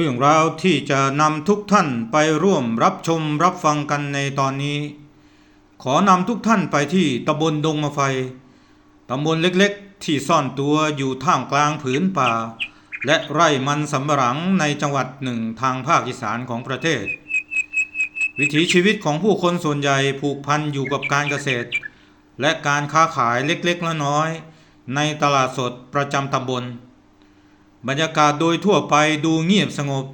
เรื่องราวที่จะนำทุกท่านไปร่วมรับชมรับฟังกันในตอนนี้ ขอนำทุกท่านไปที่ตำบลดงมะไฟตำบลเล็กๆ ที่ซ่อนตัวอยู่ท่ามกลางผืนป่า และไร่มันสำปะหลังในจังหวัดหนึ่งทางภาคอีสานของประเทศ วิถีชีวิตของผู้คนส่วนใหญ่ผูกพันอยู่กับการเกษตร และการค้าขายเล็กๆและน้อยในตลาดสดประจำตำบล บรรยากาศโดยทั่วไปดูเงียบสงบ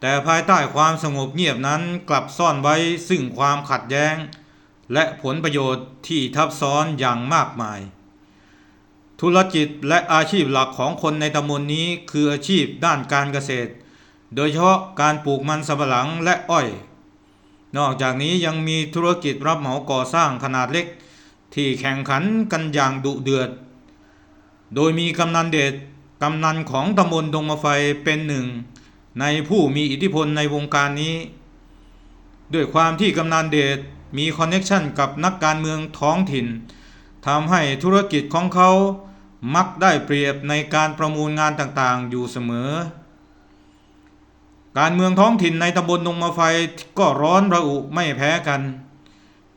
แต่ภายใต้ความสงบเงียบนั้นกลับซ่อนไว้ซึ่งความขัดแย้ง และผลประโยชน์ที่ทับซ้อนอย่างมากมาย ธุรกิจและอาชีพหลักของคนในตำบลนนี้คืออาชีพด้านการเกษตร โดยเฉพาะการปลูกมันสำปะหลังและอ้อย นอกจากนี้ยังมีธุรกิจรับเหมาก่อสร้างขนาดเล็ก ที่แข่งขันกันอย่างดุเดือด โดยมีกำนันเดช กำนันของตำบลดงมะไฟเป็นหนึ่ง ในผู้มีอิทธิพลในวงการนี้ ด้วยความที่กำนันเดชมีคอนเน็ชันกับนักการเมืองท้องถิ่นทำให้ธุรกิจของเขามักได้เปรียบในการประมูลงานต่างๆ อยู่เสมอ การเมืองท้องถิ่นในตำบลดงมะไฟก็ร้อนระอุไม่แพ้กัน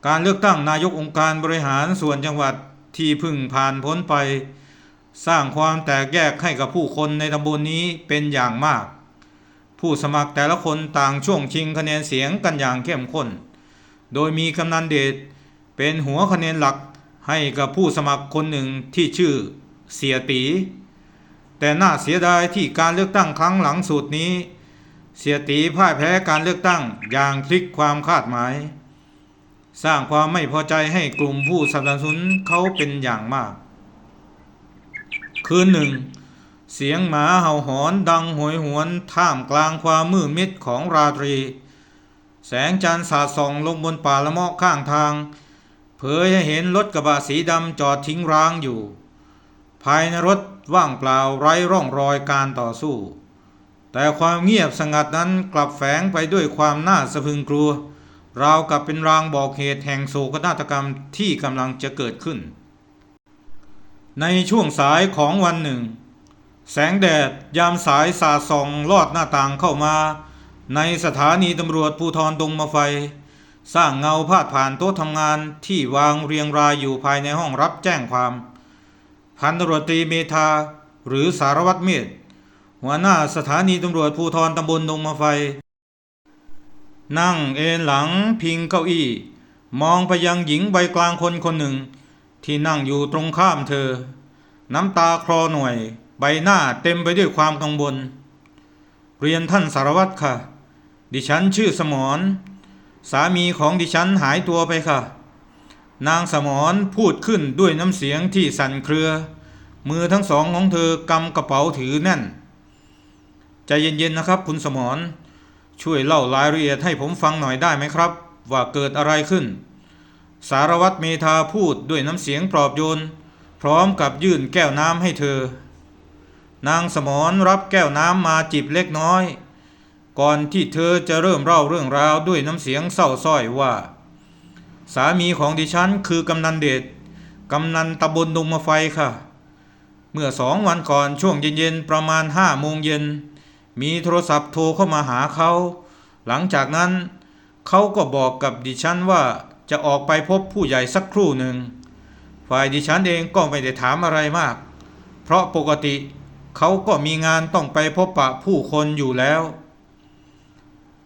การเลือกตั้งนายกองค์การบริหารส่วนจังหวัดที่พึ่งผ่านพ้นไป สร้างความแตกแยกให้กับผู้คนในตำบลนนี้เป็นอย่างมาก ผู้สมัครแต่ละคนต่างช่วงชิงคะแนนเสียงกันอย่างเข้มข้น โดยมีกำนันเดชเป็นหัวคะแนนหลักให้กับผู้สมัครคนหนึ่งที่ชื่อเสียตี แต่น่าเสียดายที่การเลือกตั้งครั้งหลังสุดนี้ เสียตีพ่ายแพ้การเลือกตั้งอย่างพลิกความคาดหมาย สร้างความไม่พอใจให้กลุ่มผู้สนับสนุนเขาเป็นอย่างมาก คืนหนึ่ง เสียงหมาเห่าหอนดังโหยหวนท่ามกลางความมืดมิดของราตรี แสงจันทร์สาดส่องลงบนป่าละมาะข้างทาง เผยให้เห็นรถกระบะสีดำจอดทิ้งร้างอยู่ ภายในรถว่างเปล่าไร้ร่องรอยการต่อสู้ แต่ความเงียบสงัดนั้นกลับแฝงไปด้วยความน่าสะพึงกลัวราวกับเป็นรางบอกเหตุแห่งโศกนาฏกรรมที่กำลังจะเกิดขึ้น ในช่วงสายของวันหนึ่ง แสงแดดยามสายสาดส่องลอดหน้าต่างเข้ามา ในสถานีตำรวจภูธรดงมะไฟ สร้างเงาพาดผ่านโต๊ะทำงานที่วางเรียงรายอยู่ภายในห้องรับแจ้งความ พันตำรวจตรีเมธาหรือสารวัตรเมธหัวหน้าสถานีตำรวจภูธรตำบลดงมะไฟ นั่งเอนหลังพิงเก้าอี้ มองไปยังหญิงใบกลางคนคนหนึ่ง ที่นั่งอยู่ตรงข้ามเธอ น้ำตาคลอหน่วย ใบหน้าเต็มไปด้วยความกังวล เรียนท่านสารวัตรค่ะ ดิฉันชื่อสมรสามีของดิฉันหายตัวไปค่ะ นางสมรพูดขึ้นด้วยน้ำเสียงที่สั่นเครือ มือทั้งสองของเธอกำกระเป๋าถือแน่น ใจเย็นๆนะครับ คุณสมรช่วยเล่ารายละเอียดให้ผมฟังหน่อยได้ไหมครับ ว่าเกิดอะไรขึ้น สารวัตรเมธาพูดด้วยน้ำเสียงปลอบโยน พร้อมกับยื่นแก้วน้ำให้เธอ นางสมรรับแก้วน้ำมาจิบเล็กน้อย ก่อนที่เธอจะเริ่มเล่าเรื่องราวด้วยน้ำเสียงเศร้าส้อยว่า สามีของดิฉันคือกำนันเดชกำนันตำบลดงมะไฟค่ะ เมื่อสองวันก่อนช่วงเย็นๆประมาณห้าโมงเย็น มีโทรศัพท์โทรเข้ามาหาเขา หลังจากนั้นเขาก็บอกกับดิฉันว่า จะออกไปพบผู้ใหญ่สักครู่หนึ่ง ฝ่ายดิฉันเองก็ไม่ได้ถามอะไรมาก เพราะปกติเขาก็มีงานต้องไปพบปะผู้คนอยู่แล้ว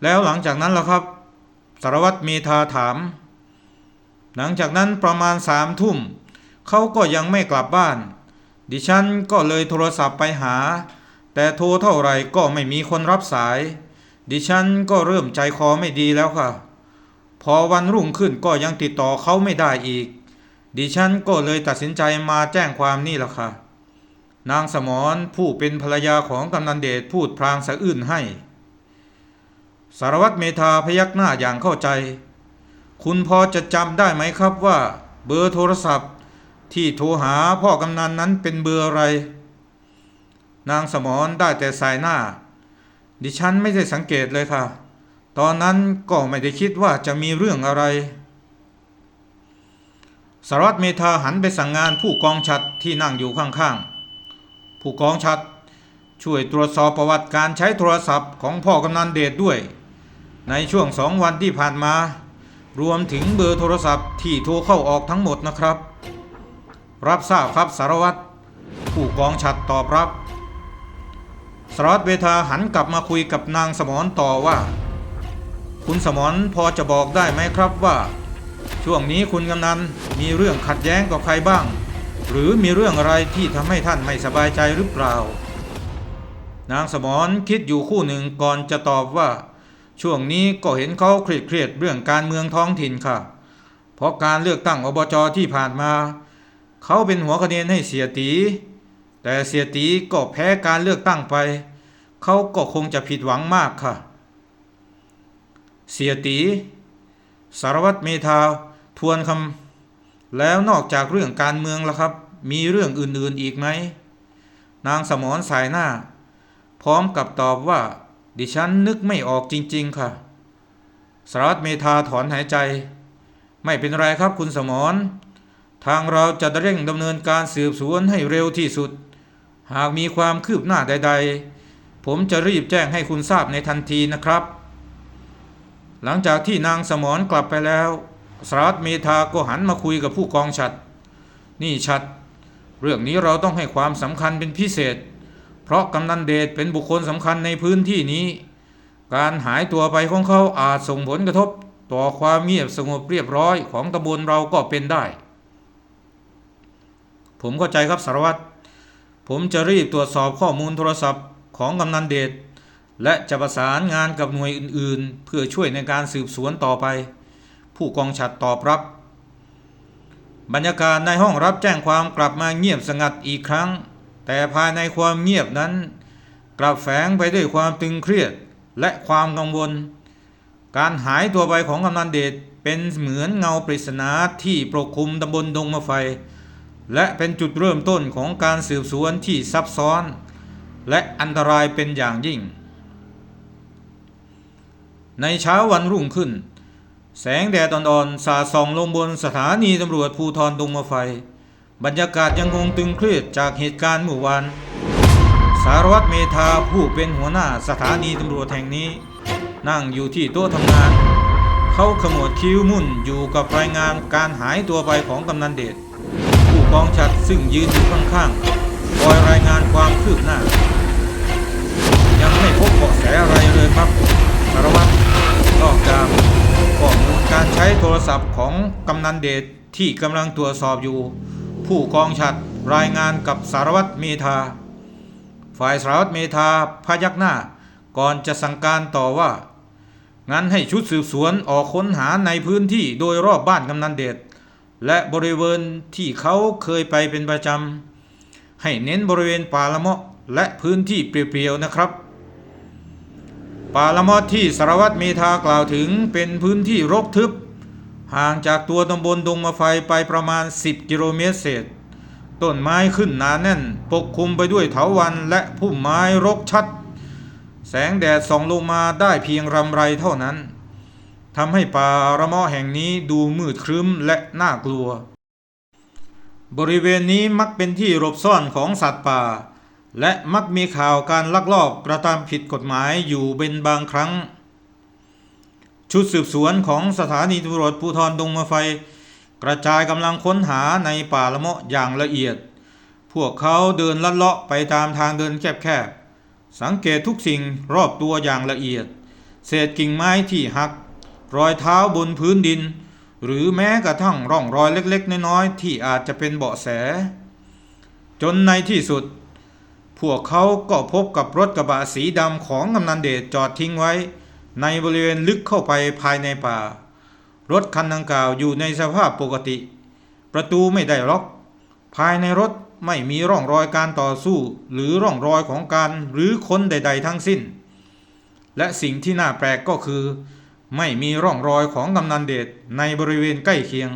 แล้วหลังจากนั้นล่ะครับ สารวัตรเมธาถาม หลังจากนั้นประมาณสามทุ่ม เขาก็ยังไม่กลับบ้าน ดิฉันก็เลยโทรศัพท์ไปหา แต่โทรเท่าไหร่ก็ไม่มีคนรับสาย ดิฉันก็เริ่มใจคอไม่ดีแล้วค่ะ พอวันรุ่งขึ้นก็ยังติดต่อเขาไม่ได้อีก ดิฉันก็เลยตัดสินใจมาแจ้งความนี่แหละค่ะ นางสมรผู้เป็นภรรยาของกำนันเดชพูดพลางสะอื้นให้ สารวัตรเมธาพยักหน้าอย่างเข้าใจ คุณพอจะจำได้ไหมครับว่าเบอร์โทรศัพท์ที่โทรหาพ่อกำนันนั้นเป็นเบอร์อะไร นางสมรได้แต่สายหน้า ดิฉันไม่ได้สังเกตเลยค่ะ ตอนนั้นก็ไม่ได้คิดว่าจะมีเรื่องอะไรสารวัตรเมธาหันไปสั่งงานผู้กองชัดที่นั่งอยู่ข้างๆ ผู้กองชัดช่วยตรวจสอบประวัติการใช้โทรศัพท์ของพ่อกำนันเดชด้วย ในช่วงสองวันที่ผ่านมา รวมถึงเบอร์โทรศัพท์ที่โทรเข้าออกทั้งหมดนะครับ รับทราบครับสารวัตรผู้กองฉัดตอบรับสารวัตรเวทาหันกลับมาคุยกับนางสมรต่อว่า คุณสมรพอจะบอกได้ไหมครับว่า ช่วงนี้คุณกำนันมีเรื่องขัดแย้งกับใครบ้าง หรือมีเรื่องอะไรที่ทำให้ท่านไม่สบายใจหรือเปล่า นางสมรคิดอยู่คู่หนึ่งก่อนจะตอบว่า ช่วงนี้ก็เห็นเขาเครียดเครียดเรื่องการเมืองท้องถิ่นค่ะ เพราะการเลือกตั้งอบจที่ผ่านมา เขาเป็นหัวคะแนนให้เสียตี แต่เสียตีก็แพ้การเลือกตั้งไป เขาก็คงจะผิดหวังมากค่ะ เสียตี สารวัตรเมธาทวนคำแล้วนอกจากเรื่องการเมืองล่ะครับ มีเรื่องอื่นๆอีกไหม นางสมรสายหน้า พร้อมกับตอบว่า ดิฉันนึกไม่ออกจริง ๆ ค่ะ สารวัตรเมธาถอนหายใจ ไม่เป็นไรครับคุณสมรทางเราจะเร่งดำเนินการสืบสวนให้เร็วที่สุด หากมีความคืบหน้าใด ๆ ผมจะรีบแจ้งให้คุณทราบในทันทีนะครับ หลังจากที่นางสมรกลับไปแล้วสารวัตรเมธาก็หันมาคุยกับผู้กองฉัด นี่ฉัด เรื่องนี้เราต้องให้ความสำคัญเป็นพิเศษ เพราะกำนันเดชเป็นบุคคลสำคัญในพื้นที่นี้ การหายตัวไปของเขาอาจส่งผลกระทบ ต่อความเงียบสงบเรียบร้อยของตำบลเราก็เป็นได้ ผมเข้าใจครับสารวัตรผมจะรีบตรวจสอบข้อมูลโทรศัพท์ของกำนันเดช และจะประสานงานกับหน่วยอื่นๆ เพื่อช่วยในการสืบสวนต่อไป ผู้กองฉัดตอบรับ บรรยากาศในห้องรับแจ้งความกลับมาเงียบสงัดอีกครั้ง แต่ภายในความเงียบนั้น กลับแฝงไปด้วยความตึงเครียดและความกังวล การหายตัวไปของกำนันเดชเป็นเหมือนเงาปริศนาที่ปกคลุมตำบลดงมะไฟ และเป็นจุดเริ่มต้นของการสืบสวนที่ซับซ้อน และอันตรายเป็นอย่างยิ่ง ในเช้าวันรุ่งขึ้น แสงแดดอ่อนๆสาดส่องลงบนสถานีตำรวจภูธรดงมะไฟ บรรยากาศยังคงตึงเครียดจากเหตุการณ์เมื่อวานสารวัตรเมธาผู้เป็นหัวหน้าสถานีตำรวจแห่งนี้ นั่งอยู่ที่โต๊ะทำงาน เขาขมวดคิ้วมุ่นอยู่กับรายงานการหายตัวไปของกำนันเดชผู้กองชัดซึ่งยืนอยู่ข้างๆคอยรายงานความคืบหน้า ยังไม่พบเบาะแสอะไรเลยครับ อกจากข้อมูลการใช้โทรศัพท์ของกำนันเดชที่กำลังตรวจสอบอยู่ ผู้กองชัดรายงานกับสารวัตรเมธา ฝ่ายสารวัตรเมธาพยักหน้าก่อนจะสั่งการต่อว่า งั้นให้ชุดสืบสวนออกค้นหาในพื้นที่โดยรอบบ้านกำนันเดชและบริเวณที่เขาเคยไปเป็นประจำ ให้เน้นบริเวณป่าละเมาะและพื้นที่เปลี่ยวๆนะครับ ป่าละมาะที่สารวัตรเมธากล่าวถึงเป็นพื้นที่รกทึบ ห่างจากตัวตำบลดงมะไฟไปประมาณ 10 กิโลเมตรเศษ ต้นไม้ขึ้นหนาแน่น ปกคลุมไปด้วยเถาวัลย์และพุ่มไม้รกชัด แสงแดดส่องลงมาได้เพียงรำไรเท่านั้นทำให้ป่าระมาะแห่งนี้ดูมืดครึ้มและน่ากลัว บริเวณนี้มักเป็นที่หลบซ่อนของสัตว์ป่า และมักมีข่าวการลักลอบกระทำผิดกฎหมายอยู่เป็นบางครั้ง ชุดสืบสวนของสถานีตำรวจภูธรดงมะไฟ กระจายกำลังค้นหาในป่าละเมาะอย่างละเอียด พวกเขาเดินลัดเลาะไปตามทางเดินแคบๆ สังเกตทุกสิ่งรอบตัวอย่างละเอียด เศษกิ่งไม้ที่หัก รอยเท้าบนพื้นดิน หรือแม้กระทั่งร่องรอยเล็กๆ น้อยๆ ที่อาจจะเป็นเบาะแส จนในที่สุด พวกเขาก็พบกับรถกระบะสีดำของกำนันเดชจอดทิ้งไว้ ในบริเวณลึกเข้าไปภายในป่า รถคันดังกล่าวอยู่ในสภาพปกติ ประตูไม่ได้ล็อก ภายในรถไม่มีร่องรอยการต่อสู้ หรือร่องรอยของการหรือคนใด ๆ ทั้งสิ้น และสิ่งที่น่าแปลกก็คือ ไม่มีร่องรอยของกำนันเดชในบริเวณใกล้เคียง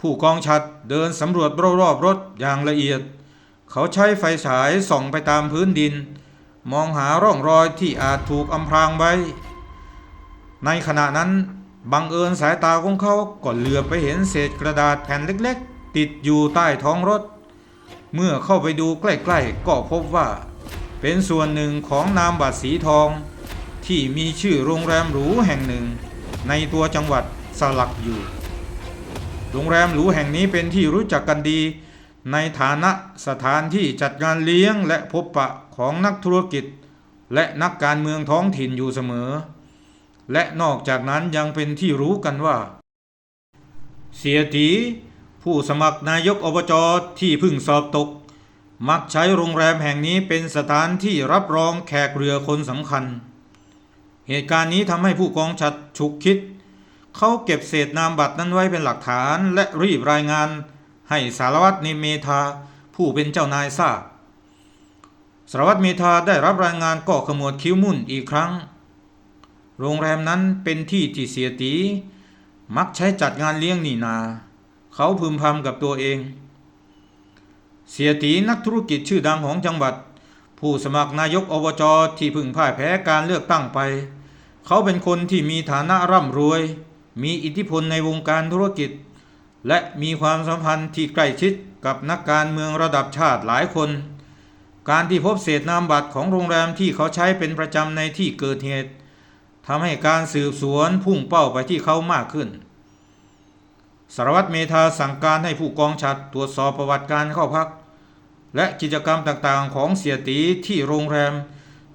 ผู้กองชัดเดินสำรวจรอบๆรถอย่างละเอียด เขาใช้ไฟฉายส่องไปตามพื้นดิน มองหาร่องรอยที่อาจถูกอำพรางไว้ ในขณะนั้นบังเอิญสายตาของเขาก็เหลือไปเห็นเศษกระดาษแผ่นเล็กๆ ติดอยู่ใต้ท้องรถ เมื่อเข้าไปดูใกล้ๆ ก็พบว่า เป็นส่วนหนึ่งของนามบัตรสีทอง ที่มีชื่อโรงแรมหรูแห่งหนึ่ง ในตัวจังหวัดสลักอยู่ โรงแรมหรูแห่งนี้เป็นที่รู้จักกันดี ในฐานะสถานที่จัดงานเลี้ยงและพบปะของนักธุรกิจ และนักการเมืองท้องถิ่นอยู่เสมอ และนอกจากนั้นยังเป็นที่รู้กันว่า เสียตีผู้สมัครนายกอบจที่เพึ่งสอบตก มักใช้โรงแรมแห่งนี้เป็นสถานที่รับรองแขกเรือคนสำคัญ เหตุการณ์นี้ทำให้ผู้กองชัดฉุกคิด เขาเก็บเศษนามบัตรนั้นไว้เป็นหลักฐานและรีบรายงาน ให้สารวัตรนิเมธาผู้เป็นเจ้านายทราบสารวัตรเมธาได้รับรายงานก็ขมวดคิ้วมุ่นอีกครั้ง โรงแรมนั้นเป็นที่ที่เสียตี มักใช้จัดงานเลี้ยงนี่นา เขาพึมพำกับตัวเอง เสียตีนักธุรกิจชื่อดังของจังหวัด ผู้สมัครนายกอบจที่พึ่งพ่ายแพ้การเลือกตั้งไป เขาเป็นคนที่มีฐานะร่ำรวย มีอิทธิพลในวงการธุรกิจ และมีความสัมพันธ์ที่ใกล้ชิดกับนักการเมืองระดับชาติหลายคน การที่พบเศษนามบัตรของโรงแรมที่เขาใช้เป็นประจำในที่เกิดเหตุทำให้การสืบสวนพุ่งเป้าไปที่เขามากขึ้น สารวัตรเมธาสั่งการให้ผู้กองชัดตรวจสอบประวัติการเข้าพัก และกิจกรรมต่างๆ ของเสียตีที่โรงแรม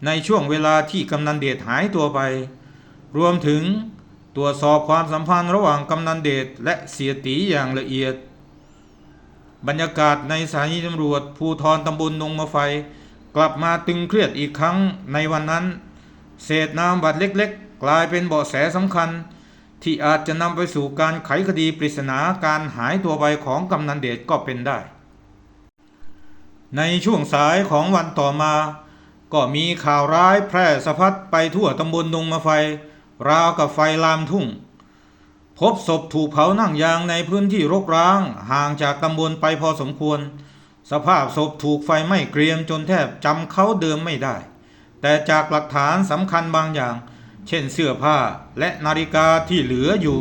ในช่วงเวลาที่กำนันเดชหายตัวไป รวมถึง ตรวจสอบความสัมพันธ์ระหว่างกำนันเดชและเสียตีอย่างละเอียด บรรยากาศในสถานีตำรวจภูทรตำบลนงมะไฟ กลับมาตึงเครียดอีกครั้งในวันนั้น เศษนามบัตรเล็กๆ กลายเป็นเบาะแสสำคัญ ที่อาจจะนำไปสู่การไขคดีปริศนาการหายตัวไปของกำนันเดชก็เป็นได้ ในช่วงสายของวันต่อมา ก็มีข่าวร้ายแพร่สะพัดไปทั่วตำบลดงมะไฟ ราวกับไฟลามทุ่ง พบศพถูกเผานั่งยางในพื้นที่รกร้าง ห่างจากตำบลไปพอสมควร สภาพศพถูกไฟไหม้เกรียมจนแทบจำเขาเดิมไม่ได้ แต่จากหลักฐานสำคัญบางอย่าง เช่นเสื้อผ้าและนาฬิกาที่เหลืออยู่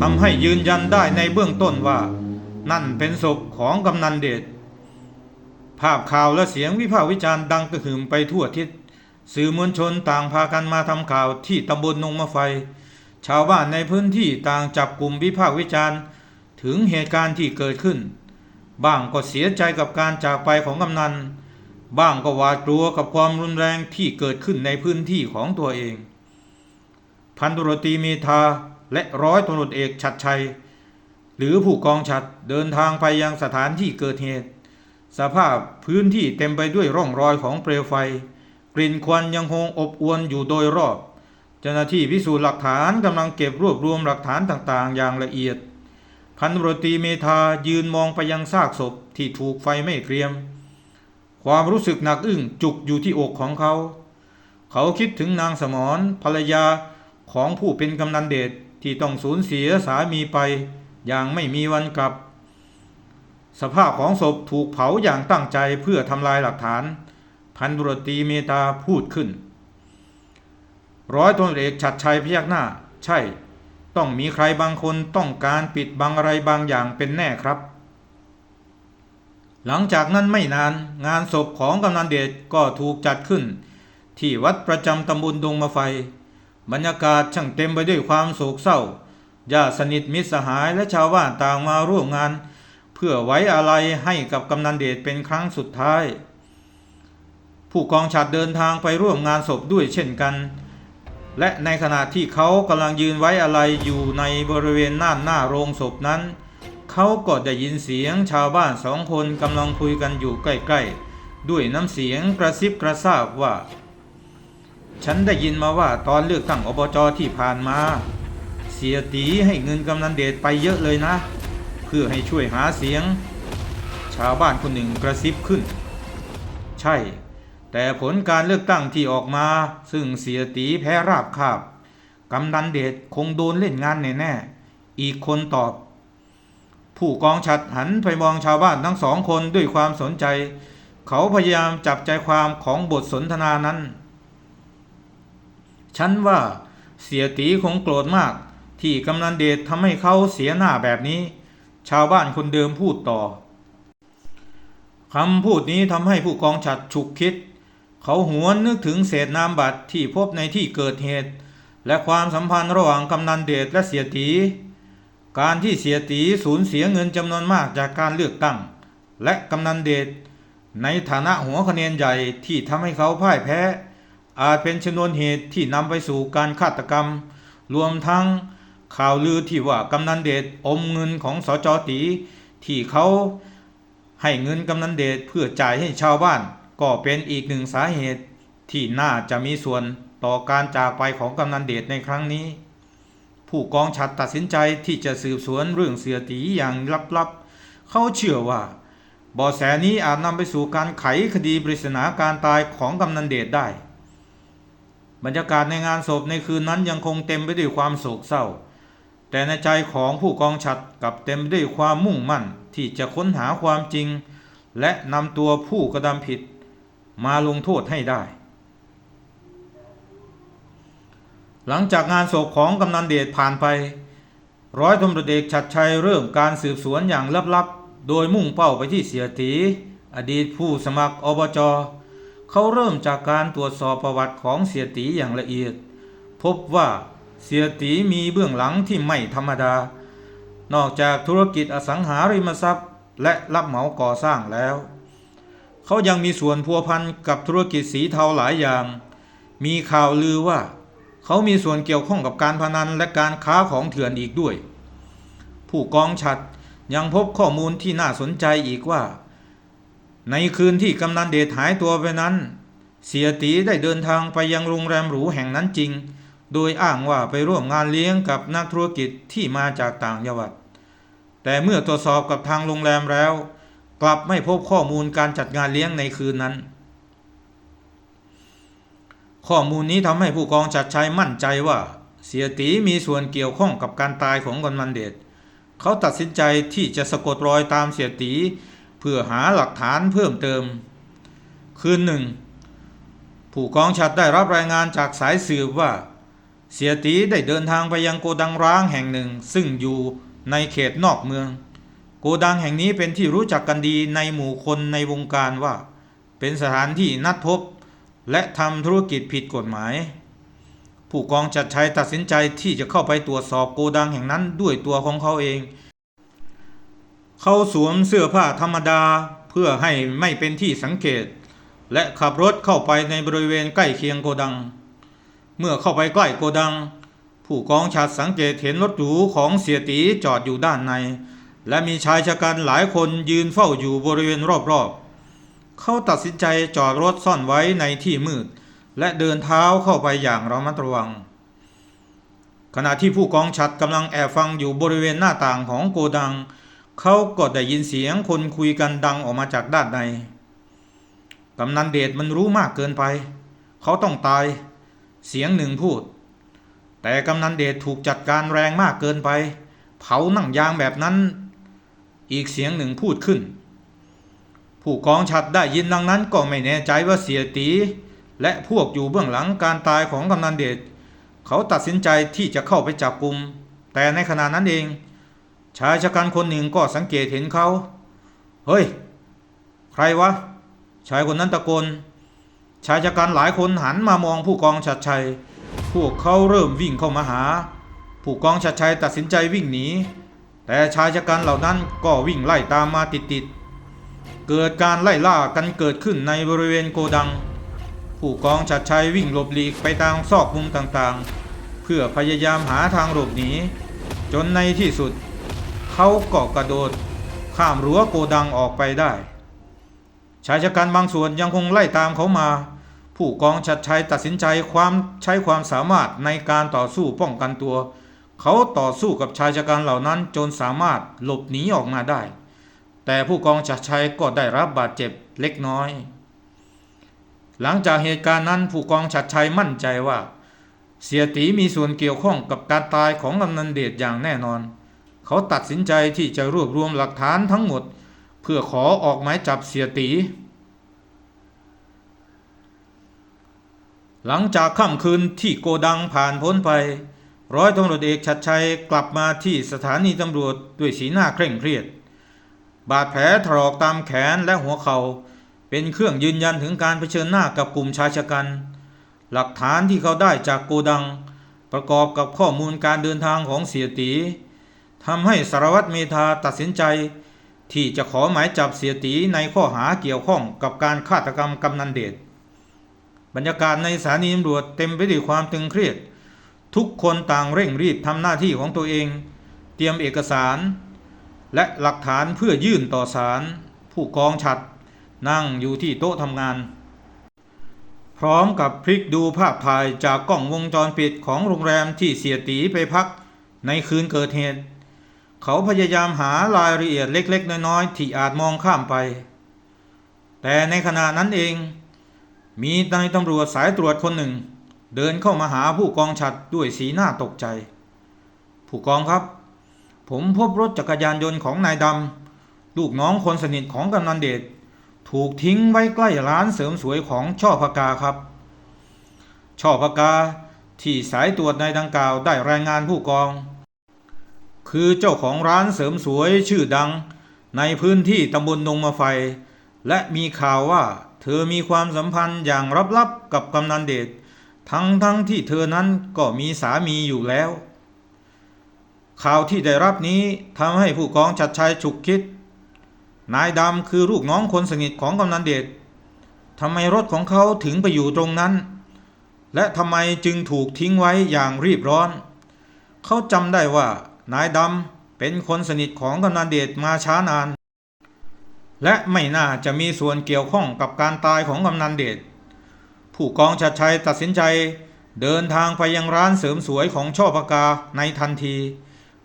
ทำให้ยืนยันได้ในเบื้องต้นว่า นั่นเป็นศพของกำนันเดชภาพข่าวและเสียงวิพากษ์วิจารณ์ดังกระหึ่มไปทั่วทิศ สื่อมวลชนต่างพากันมาทำข่าวที่ตำบลนงมะไฟ ชาวบ้านในพื้นที่ต่างจับกลุ่มวิพากษ์วิจารณ์ถึงเหตุการณ์ที่เกิดขึ้น บ้างก็เสียใจกับการจากไปของกำนัน บ้างก็หวาดกลัวกับความรุนแรงที่เกิดขึ้นในพื้นที่ของตัวเอง พันตุรตีเมธาและร้อยตำรวจเอกชัดชัย หรือผู้กองชัดเดินทางไปยังสถานที่เกิดเหตุ สภาพพื้นที่เต็มไปด้วยร่องรอยของเปลวไฟ ลิ่นควันยังคงอบอวนอยู่โดยรอบ เจ้าหน้าที่พิสูจน์หลักฐานกำลังเก็บรวบรวมหลักฐานต่างๆ อย่างละเอียด พันตำรตีเมธายืนมองไปยังซากศพที่ถูกไฟไหม้เกรียม ความรู้สึกหนักอึ้งจุกอยู่ที่อกของเขา เขาคิดถึงนางสมรภรรยาของผู้เป็นกำนันเดชที่ต้องสูญเสียสามีไป อย่างไม่มีวันกลับ สภาพของศพถูกเผาอย่างตั้งใจเพื่อทำลายหลักฐาน พันตำรตีเมตาพูดขึ้น ร้อยตำรวจเอกชัดชัยพยักหน้า ใช่ ต้องมีใครบางคนต้องการปิดบังอะไรบางอย่างเป็นแน่ครับ หลังจากนั้นไม่นานงานศพของกำนันเดชก็ถูกจัดขึ้น ที่วัดประจำตำบลดงมะไฟ บรรยากาศช่างเต็มไปด้วยความโศกเศร้าญาติสนิทมิตรสหายและชาวบ้านต่างมาร่วมงาน เพื่อไว้อาลัยให้กับกำนันเดชเป็นครั้งสุดท้าย ผู้กองฉัดเดินทางไปร่วมงานศพด้วยเช่นกัน และในขณะที่เขากำลังยืนไว้อาลัยอยู่ในบริเวณหน้าหน้าโรงศพนั้น เขาก็ได้ยินเสียงชาวบ้านสองคนกำลังคุยกันอยู่ใกล้ๆ ด้วยน้ำเสียงกระซิบกระซาบว่า ฉันได้ยินมาว่าตอนเลือกตั้งอบจที่ผ่านมา เสียตีให้เงินกำนันเดชไปเยอะเลยนะ เพื่อให้ช่วยหาเสียง ชาวบ้านคนหนึ่งกระซิบขึ้น ใช่ แต่ผลการเลือกตั้งที่ออกมาซึ่งเสียตีแพ้ราบคาบกำนันเดชคงโดนเล่นงานแน่ๆอีกคนตอบ ผู้กองชัดหันไปมองชาวบ้านทั้งสองคนด้วยความสนใจ เขาพยายามจับใจความของบทสนทนานั้น ฉันว่าเสียตีคงโกรธมาก ที่กำนันเดชทำให้เขาเสียหน้าแบบนี้ ชาวบ้านคนเดิมพูดต่อคำพูดนี้ทำให้ผู้กองฉัดฉุกคิด เขาหวนนึกถึงเศษนามบัตรที่พบในที่เกิดเหตุ และความสัมพันธ์ระหว่างกำนันเดชและเสียตี การที่เสียตีสูญเสียเงินจำนวนมากจากการเลือกตั้ง และกำนันเดชในฐานะหัวคะแนนใหญ่ที่ทำให้เขาพ่ายแพ้ อาจเป็นชนวนเหตุที่นำไปสู่การฆาตกรรม รวมทั้งข่าวลือที่ว่ากำนันเดชอมเงินของสจตีที่เขาให้เงินกำนันเดชเพื่อจ่ายให้ชาวบ้าน ก็เป็นอีกหนึ่งสาเหตุที่น่าจะมีส่วนต่อการจากไปของกำนันเดชในครั้งนี้ ผู้กองชัดตัดสินใจที่จะสืบสวนเรื่องเสียตีอย่างลับๆ เขาเชื่อว่าเบาะแสนี้อาจนำไปสู่การไขคดีปริศนาการตายของกำนันเดชได้ บรรยากาศในงานศพในคืนนั้นยังคงเต็มไปด้วยความโศกเศร้า แต่ในใจของผู้กองฉัดกลับเต็มไปด้วยความมุ่งมั่นที่จะค้นหาความจริง และนำตัวผู้กระทำผิด มาลงโทษให้ได้ หลังจากงานศพของกำนันเดชผ่านไป ร้อยตำรวจเอกชัดชัยเริ่มการสืบสวนอย่างลับๆ โดยมุ่งเป้าไปที่เสียตี อดีตผู้สมัครอบจเขาเริ่มจากการตรวจสอบประวัติของเสียตีอย่างละเอียด พบว่าเสียตีมีเบื้องหลังที่ไม่ธรรมดา นอกจากธุรกิจอสังหาริมทรัพย์ และรับเหมาก่อสร้างแล้ว เขายังมีส่วนพัวพันกับธุรกิจสีเทาหลายอย่าง มีข่าวลือว่า เขามีส่วนเกี่ยวข้องกับการพนันและการค้าของเถื่อนอีกด้วย ผู้กองฉัดยังพบข้อมูลที่น่าสนใจอีกว่า ในคืนที่กำนันเดชหายตัวไปนั้น เสียตีได้เดินทางไปยังโรงแรมหรูแห่งนั้นจริง โดยอ้างว่าไปร่วมงานเลี้ยงกับนักธุรกิจที่มาจากต่างจังหวัด แต่เมื่อตรวจสอบกับทางโรงแรมแล้ว กลับไม่พบข้อมูลการจัดงานเลี้ยงในคืนนั้น ข้อมูลนี้ทำให้ผู้กองจัดชัยมั่นใจว่า เสียตีมีส่วนเกี่ยวข้องกับการตายของกำนันเดชเขาตัดสินใจที่จะสะกดรอยตามเสียตีเพื่อหาหลักฐานเพิ่มเติม คืนหนึ่ง ผู้กองชัดได้รับรายงานจากสายสืบว่า เสียตีได้เดินทางไปยังโกดังร้างแห่งหนึ่ง ซึ่งอยู่ในเขตนอกเมือง ดังแห่งนี้เป็นที่รู้จักกันดีในหมู่คนในวงการว่า เป็นสถานที่นัดพบ และทำธุรกิจผิดกฎหมาย ผู้กองจัดชัยตัดสินใจที่จะเข้าไปตรวจสอบโกดังแห่งนั้นด้วยตัวของเขาเอง เขาสวมเสื้อผ้าธรรมดาเพื่อให้ไม่เป็นที่สังเกต และขับรถเข้าไปในบริเวณใกล้เคียงโกดัง เมื่อเข้าไปใกล้โกดัง ผู้กองชัดสังเกตเห็นรถหรูของเสียตีจอดอยู่ด้านใน และมีชายชะกันหลายคนยืนเฝ้าอยู่บริเวณรอบๆ เขาตัดสินใจจอดรถซ่อนไว้ในที่มืด และเดินเท้าเข้าไปอย่างระมัดระวัง ขณะที่ผู้กองชัดกำลังแอบฟังอยู่บริเวณหน้าต่างของโกดัง เขาก็ได้ยินเสียงคนคุยกันดังออกมาจากด้านในกำนันเดชมันรู้มากเกินไป เขาต้องตาย เสียงหนึ่งพูด แต่กำนันเดชถูกจัดการแรงมากเกินไป เผานั่งยางแบบนั้น อีกเสียงหนึ่งพูดขึ้น ผู้กองชัดได้ยินดังนั้นก็ไม่แน่ใจว่าเสียตี และพวกอยู่เบื้องหลังการตายของกำนันเดชเขาตัดสินใจที่จะเข้าไปจับกลุ่มแต่ในขณะนั้นเอง ชายชะกันคนหนึ่งก็สังเกตเห็นเขา เฮ้ย ใครวะ ชายคนนั้นตะโกนชายชะกันหลายคนหันมามองผู้กองชัดชัย พวกเขาเริ่มวิ่งเข้ามาหา ผู้กองชัดชัยตัดสินใจวิ่งหนี แต่ชายชะกันเหล่านั้นก็วิ่งไล่ตามมาติดๆ เกิดการไล่ล่ากันเกิดขึ้นในบริเวณโกดัง ผู้กองชัดชัยวิ่งหลบหลีกไปตามซอกมุมต่างๆ เพื่อพยายามหาทางหลบหนี จนในที่สุด เขาก็กระโดด ข้ามรั้วโกดังออกไปได้ ชายชะกันบางส่วนยังคงไล่ตามเขามา ผู้กองชัดชัยตัดสินใจความใช้ความสามารถในการต่อสู้ป้องกันตัว เขาต่อสู้กับชายชะกันเหล่านั้นจนสามารถหลบหนีออกมาได้ แต่ผู้กองชัดชัยก็ได้รับบาดเจ็บเล็กน้อย หลังจากเหตุการณ์นั้นผู้กองชัดชัยมั่นใจว่า เสียตีมีส่วนเกี่ยวข้องกับการตายของกำนันเดชอย่างแน่นอน เขาตัดสินใจที่จะรวบรวมหลักฐานทั้งหมด เพื่อขอออกหมายจับเสียตีหลังจากค่ำคืนที่โกดังผ่านพ้นไป ร้อยตำรวจเอกชัดชัยกลับมาที่สถานีตำรวจด้วยสีหน้าเคร่งเครียด บาดแผลถลอกตามแขนและหัวเขา่าเป็นเครื่องยืนยันถึงการเผชิญหน้ากับกลุ่มชายชะกัน หลักฐานที่เขาได้จากโกดัง ประกอบกับข้อมูลการเดินทางของเสียตีทำให้สารวัตรเมธาตัดสินใจ ที่จะขอหมายจับเสียตีในข้อหาเกี่ยวข้องกับการฆาตกรรมกำนันเดชบรรยากาศในสถานีตำรวจเต็มไปด้วยความตึงเครียด ทุกคนต่างเร่งรีบทำหน้าที่ของตัวเอง เตรียมเอกสาร และหลักฐานเพื่อยื่นต่อศาลผู้กองฉัด นั่งอยู่ที่โต๊ะทำงาน พร้อมกับพลิกดูภาพถ่ายจากกล้องวงจรปิดของโรงแรมที่เสียตีไปพักในคืนเกิดเหตุ เขาพยายามหารายละเอียดเล็ก ๆ น้อย ๆ ที่อาจมองข้ามไป แต่ในขณะนั้นเอง มีนายตำรวจสายตรวจคนหนึ่ง เดินเข้ามาหาผู้กองฉัดด้วยสีหน้าตกใจ ผู้กองครับ ผมพบรถจักรยานยนต์ของนายดำลูกน้องคนสนิทของกำนันเดชถูกทิ้งไว้ใกล้ร้านเสริมสวยของช่อพกาครับ ช่อพกาที่สายตรวจในดังกล่าวได้รายงานผู้กอง คือเจ้าของร้านเสริมสวยชื่อดัง ในพื้นที่ตำบลดงมาไฟ และมีข่าวว่าเธอมีความสัมพันธ์อย่างลับๆกับกำนันเดช ทั้งทั้งที่เธอนั้นก็มีสามีอยู่แล้ว ข่าวที่ได้รับนี้ทำให้ผู้กองชัดชัยฉุกคิด นายดำคือลูกน้องคนสนิทของกำนันเดชทำไมรถของเขาถึงไปอยู่ตรงนั้น และทำไมจึงถูกทิ้งไว้อย่างรีบร้อน เขาจำได้ว่านายดำเป็นคนสนิทของกำนันเดชมาช้านาน และไม่น่าจะมีส่วนเกี่ยวข้องกับการตายของกำนันเดช ผู้กองชัดชัยตัดสินใจ เดินทางไปยังร้านเสริมสวยของช่อปากาในทันที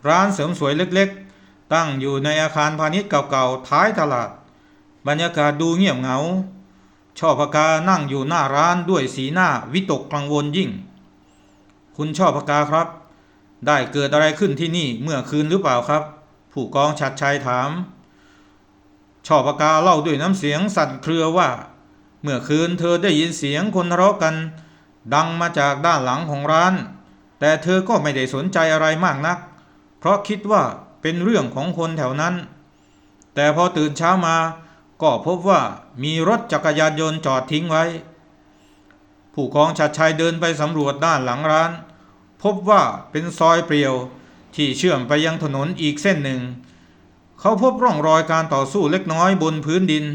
ร้านเสริมสวยเล็กๆ ตั้งอยู่ในอาคารพาณิชย์เก่าๆท้ายตลาด บรรยากาศดูเงียบเหงา ช่อปากานั่งอยู่หน้าร้านด้วยสีหน้าวิตกกังวลยิ่ง คุณช่อปากาครับ ได้เกิดอะไรขึ้นที่นี่เมื่อคืนหรือเปล่าครับ ผู้กองชัดชัยถามช่อปากาเล่าด้วยน้ำเสียงสั่นเครือว่า เมื่อคืนเธอได้ยินเสียงคนทะเลาะกัน ดังมาจากด้านหลังของร้าน แต่เธอก็ไม่ได้สนใจอะไรมากนัก เพราะคิดว่าเป็นเรื่องของคนแถวนั้น แต่พอตื่นเช้ามาก็พบว่ามีรถจักรยานยนต์จอดทิ้งไว้ ผู้กองชัดชัยเดินไปสำรวจด้านหลังร้าน พบว่าเป็นซอยเปลี่ยวที่เชื่อมไปยังถนนอีกเส้นหนึ่ง เขาพบร่องรอยการต่อสู้เล็กน้อยบนพื้นดิน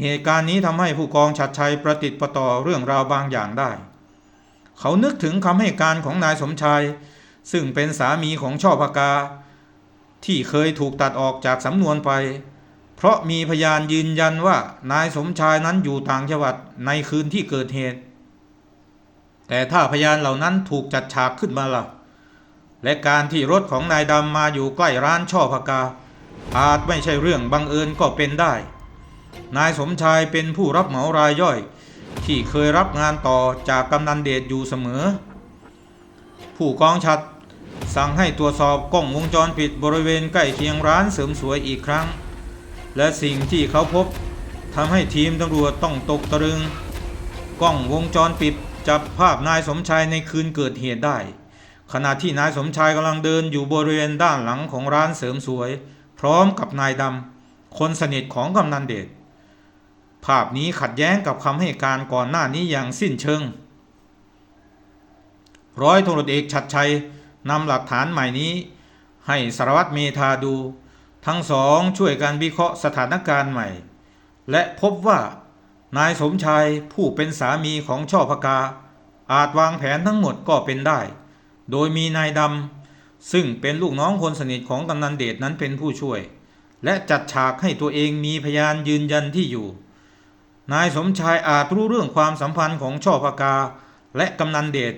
เหตุการณ์นี้ทำให้ผู้กองชัดชัยประติดประต่อเรื่องราวบางอย่างได้ เขานึกถึงคำให้การของนายสมชาย ซึ่งเป็นสามีของช่อพกา ที่เคยถูกตัดออกจากสำนวนไป เพราะมีพยานยืนยันว่านายสมชายนั้นอยู่ต่างจังหวัดในคืนที่เกิดเหตุ แต่ถ้าพยานเหล่านั้นถูกจัดฉากขึ้นมาล่ะ และการที่รถของนายดำมาอยู่ใกล้ร้านช่อพกา อาจไม่ใช่เรื่องบังเอิญก็เป็นได้ นายสมชายเป็นผู้รับเหมารายย่อย ที่เคยรับงานต่อจากกำนันเดชอยู่เสมอ ผู้กองชัดสั่งให้ตรวจสอบกล้องวงจรปิดบริเวณใกล้เคียงร้านเสริมสวยอีกครั้ง และสิ่งที่เขาพบทำให้ทีมตำรวจต้องตกตะลึง กล้องวงจรปิดจับภาพนายสมชายในคืนเกิดเหตุได้ ขณะที่นายสมชายกำลังเดินอยู่บริเวณด้านหลังของร้านเสริมสวย พร้อมกับนายดำคนสนิทของกำนันเดช ภาพนี้ขัดแย้งกับคำให้การก่อนหน้านี้อย่างสิ้นเชิง ร้อยตำรวจเอกชัดชัยนำหลักฐานใหม่นี้ ให้สารวัตรเมธาดู ทั้งสองช่วยกันวิเคราะห์สถานการณ์ใหม่ และพบว่านายสมชายผู้เป็นสามีของช่อพกา อาจวางแผนทั้งหมดก็เป็นได้ โดยมีนายดำซึ่งเป็นลูกน้องคนสนิทของกำนันเดชนั้นเป็นผู้ช่วย และจัดฉากให้ตัวเองมีพยานยืนยันที่อยู่ นายสมชายอาจรู้เรื่องความสัมพันธ์ของช่อพกาและกำนันเดช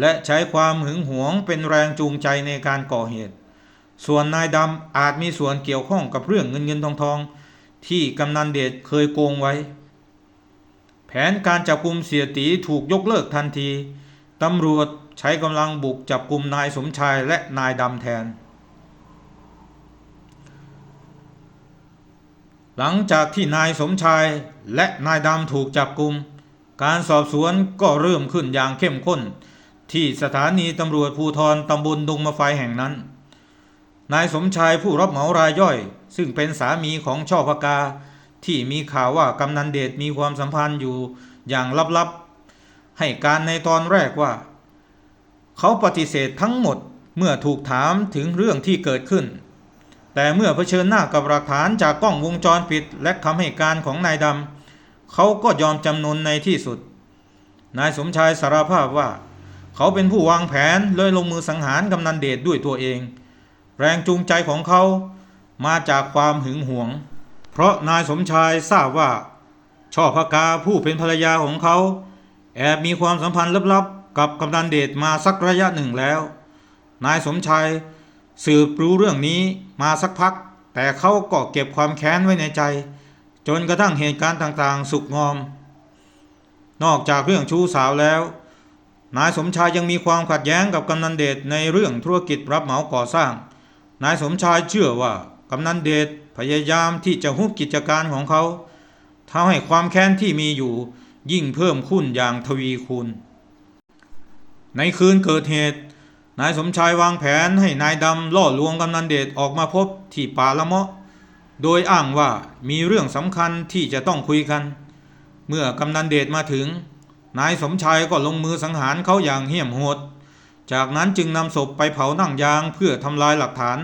และใช้ความหึงหวงเป็นแรงจูงใจในการก่อเหตุ ส่วนนายดำอาจมีส่วนเกี่ยวข้องกับเรื่องเงินเงินทองทองที่กำนันเดชเคยโกงไว้ แผนการจับกลุ่มเสียตีถูกยกเลิกทันทีตำรวจใช้กำลังบุกจับกลุ่มนายสมชายและนายดำแทน หลังจากที่นายสมชายและนายดำถูกจับกลุ่มการสอบสวนก็เริ่มขึ้นอย่างเข้มข้น ที่สถานีตำรวจภูธรตำบลดงมะไฟแห่งนั้น นายสมชายผู้รับเหมารายย่อย ซึ่งเป็นสามีของช่อพกา ที่มีข่าวว่ากำนันเดชมีความสัมพันธ์อยู่อย่างลับๆ ให้การในตอนแรกว่า เขาปฏิเสธทั้งหมดเมื่อถูกถามถึงเรื่องที่เกิดขึ้น แต่เมื่อเผชิญหน้ากับหลักฐานจากกล้องวงจรปิด และคำให้การของนายดำเขาก็ยอมจำนนในที่สุด นายสมชายสารภาพว่า เขาเป็นผู้วางแผนเลยลงมือสังหารกำนันเดชด้วยตัวเอง แรงจูงใจของเขามาจากความหึงหวง เพราะนายสมชายทราบว่า ช่อพกาผู้เป็นภรรยาของเขา แอบมีความสัมพันธ์ลับๆ กับกำนันเดชมาสักระยะหนึ่งแล้ว นายสมชาย สืบรู้เรื่องนี้มาสักพัก แต่เขาก็เก็บความแค้นไว้ในใจ จนกระทั่งเหตุการณ์ต่างๆ สุกงอม นอกจากเรื่องชู้สาวแล้ว นายสมชายยังมีความขัดแย้งกับกำนันเดชในเรื่องธุรกิจรับเหมาก่อสร้าง นายสมชายเชื่อว่ากำนันเดชพยายามที่จะฮุบกิจการของเขาทำให้ความแค้นที่มีอยู่ยิ่งเพิ่มขึ้นอย่างทวีคูณในคืนเกิดเหตุ นายสมชายวางแผนให้นายดำล่อลวงกำนันเดชออกมาพบที่ป่าละเมาะ โดยอ้างว่ามีเรื่องสำคัญที่จะต้องคุยกัน เมื่อกำนันเดชมาถึง นายสมชายก็ลงมือสังหารเขาอย่างเหี้ยมโหด จากนั้นจึงนำศพไปเผานั่งยางเพื่อทำลายหลักฐาน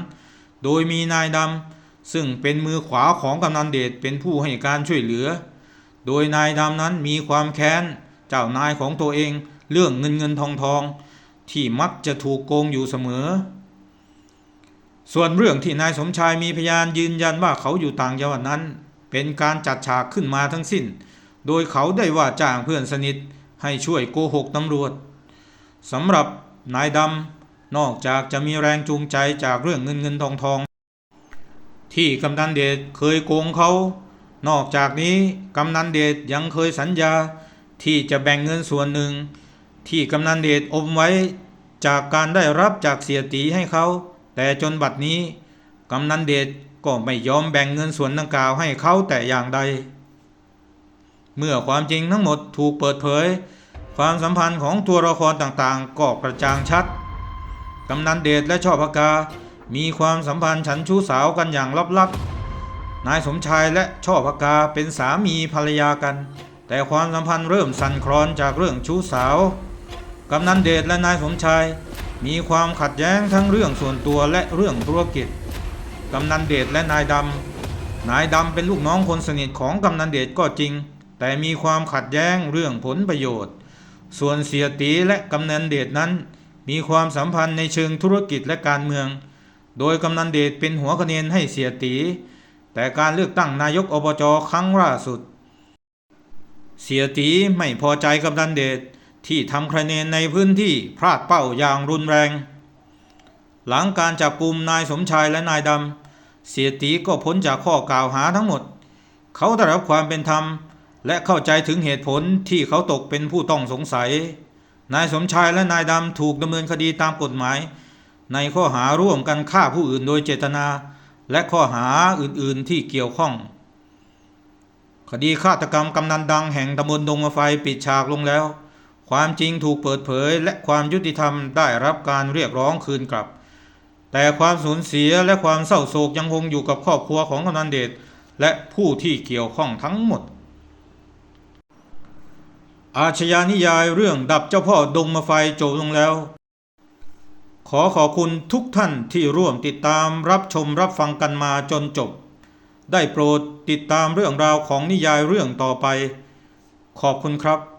โดยมีนายดำซึ่งเป็นมือขวาของกำนันเดชเป็นผู้ให้การช่วยเหลือ โดยนายดำนั้นมีความแค้นเจ้านายของตัวเองเรื่องเงินเงินทองทอง ที่มักจะถูกโกงอยู่เสมอ ส่วนเรื่องที่นายสมชายมีพยานยืนยันว่าเขาอยู่ต่างจังหวัดนั้น เป็นการจัดฉากขึ้นมาทั้งสิ้น โดยเขาได้ว่าจ้างเพื่อนสนิทให้ช่วยโกหกตำรวจสำหรับนายดำนอกจากจะมีแรงจูงใจจากเรื่องเงินเงินทองทอง ที่กำนันเดชเคยโกงเขา นอกจากนี้กำนันเดชยังเคยสัญญาที่จะแบ่งเงินส่วนหนึ่ง ที่กำนันเดชอมไว้จากการได้รับจากเสียตีให้เขา แต่จนบัดนี้กำนันเดชก็ไม่ยอมแบ่งเงินส่วนดังกล่าวให้เขาแต่อย่างใด เมื่อความจริงทั้งหมดถูกเปิดเผย ความสัมพันธ์ของตัวละครต่างๆ ก็กระจ่างชัด กำนันเดชและช่อพกา มีความสัมพันธ์ฉันชู้สาวกันอย่างลับๆ นายสมชายและช่อพกาเป็นสามีภรรยากัน แต่ความสัมพันธ์เริ่มสั่นคลอนจากเรื่องชู้สาว กำนันเดชและนายสมชาย มีความขัดแย้งทั้งเรื่องส่วนตัวและเรื่องธุรกิจ กำนันเดชและนายดำ นายดำเป็นลูกน้องคนสนิทของกำนันเดชก็จริง แต่มีความขัดแย้งเรื่องผลประโยชน์ ส่วนเสียตีและกำนันเดชนั้น มีความสัมพันธ์ในเชิงธุรกิจและการเมือง โดยกำนันเดชเป็นหัวคะแนนให้เสียตี แต่การเลือกตั้งนายกอบจครั้งล่าสุด เสียตีไม่พอใจกำนันเดช ที่ทำคะแนนในพื้นที่พลาดเป้าอย่างรุนแรง หลังการจับกลุ่มนายสมชายและนายดำเสียตีก็พ้นจากข้อกล่าวหาทั้งหมด เขาได้รับความเป็นธรรม และเข้าใจถึงเหตุผลที่เขาตกเป็นผู้ต้องสงสัย นายสมชายและนายดำถูกดำเนินคดีตามกฎหมาย ในข้อหาร่วมกันฆ่าผู้อื่นโดยเจตนา และข้อหาอื่นๆที่เกี่ยวข้องคดีฆาตกรรมกำนันดังแห่งตำบลดงมะไฟปิดฉากลงแล้ว ความจริงถูกเปิดเผยและความยุติธรรมได้รับการเรียกร้องคืนกลับ แต่ความสูญเสียและความเศร้าโศกยังคงอยู่กับครอบครัวของกำนันเดชและผู้ที่เกี่ยวข้องทั้งหมด อาชญานิยายเรื่องดับเจ้าพ่อดงมาไฟจบลงแล้ว ขอขอบคุณทุกท่านที่ร่วมติดตามรับชมรับฟังกันมาจนจบ ได้โปรดติดตามเรื่องราวของนิยายเรื่องต่อไป ขอบคุณครับ